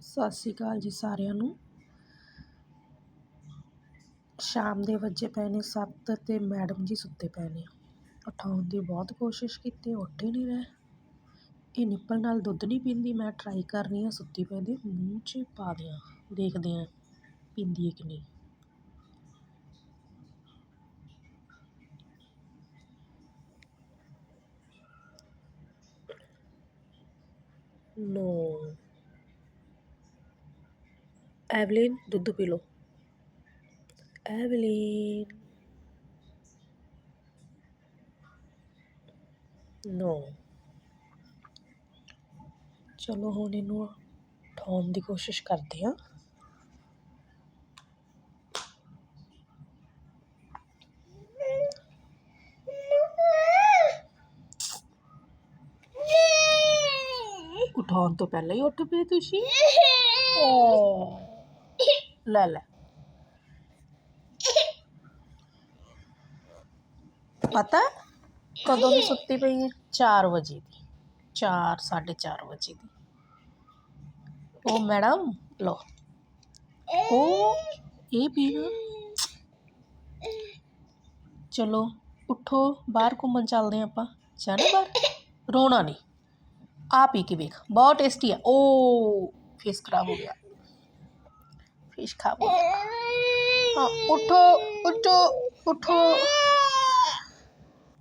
ਸਤਿ ਸ਼੍ਰੀ ਅਕਾਲ ਜੀ ਸਾਰਿਆਂ ਨੂੰ। ਸ਼ਾਮ ਦੇ ਵੱਜੇ ਪਏ ਨੇ ਸੱਤ ਅਤੇ ਮੈਡਮ ਜੀ ਸੁੱਤੇ ਪਏ ਨੇ। ਉਠਾਉਣ ਦੀ ਬਹੁਤ ਕੋਸ਼ਿਸ਼ ਕੀਤੀ, ਉੱਠ ਹੀ ਨਹੀਂ ਰਹੇ। ਇਹ ਨਿੱਪਲ ਨਾਲ ਦੁੱਧ ਨਹੀਂ ਪੀਂਦੀ, ਮੈਂ ਟਰਾਈ ਕਰ ਰਹੀ ਹਾਂ ਸੁੱਤੀ ਪਈ ਦੀ, ਮੂੰਹ 'ਚ ਪਾ ਦਿਆਂ, ਦੇਖਦੇ ਹਾਂ ਪੀਂਦੀ ਹੈ ਕਿ ਨਹੀਂ। ਨੋ ਐਵਲਿਨ ਦੁੱਧ ਪੀ ਲਓ। ਐਵਲਿਨ। ਨੋ। ਚਲੋ ਹੁਣ ਇਹਨੂੰ ਉਠਾਉਣ ਦੀ ਕੋਸ਼ਿਸ਼ ਕਰਦੇ ਹਾਂ। ਉਠਾਉਣ ਤੋਂ ਪਹਿਲਾਂ ਹੀ ਉੱਠ ਪਏ ਤੁਸੀਂ? ਓ ਲੈ ਲੈ ਪਤਾ ਕਦੋਂ ਦੀ ਸੁੱਤੀ ਪਈ ਹੈ 4 ਵਜੇ ਦੀ 4 4:30 ਵਜੇ ਦੀ ਉਹ ਮੈਡਮ ਲੋ ਉਹ ਇਹ ਪੀਣਾ ਚਲੋ ਉੱਠੋ ਬਾਹਰ ਘੁੰਮਣ ਚੱਲਦੇ ਹਾਂ ਆਪਾਂ ਜਾਣਾ ਬਾਹਰ ਰੋਣਾ ਨਹੀਂ ਆ ਪੀ ਕੇ ਵੇਖ ਬਹੁਤ ਟੇਸਟੀ ਆ ਓ ਫੇਸ ਖਰਾਬ ਹੋ ਗਿਆ ਫੇਸ ਖਰਾਬ ਹੋ ਗਿਆ ਹਾਂ ਉਠੋ ਉਠੋ ਉਠੋ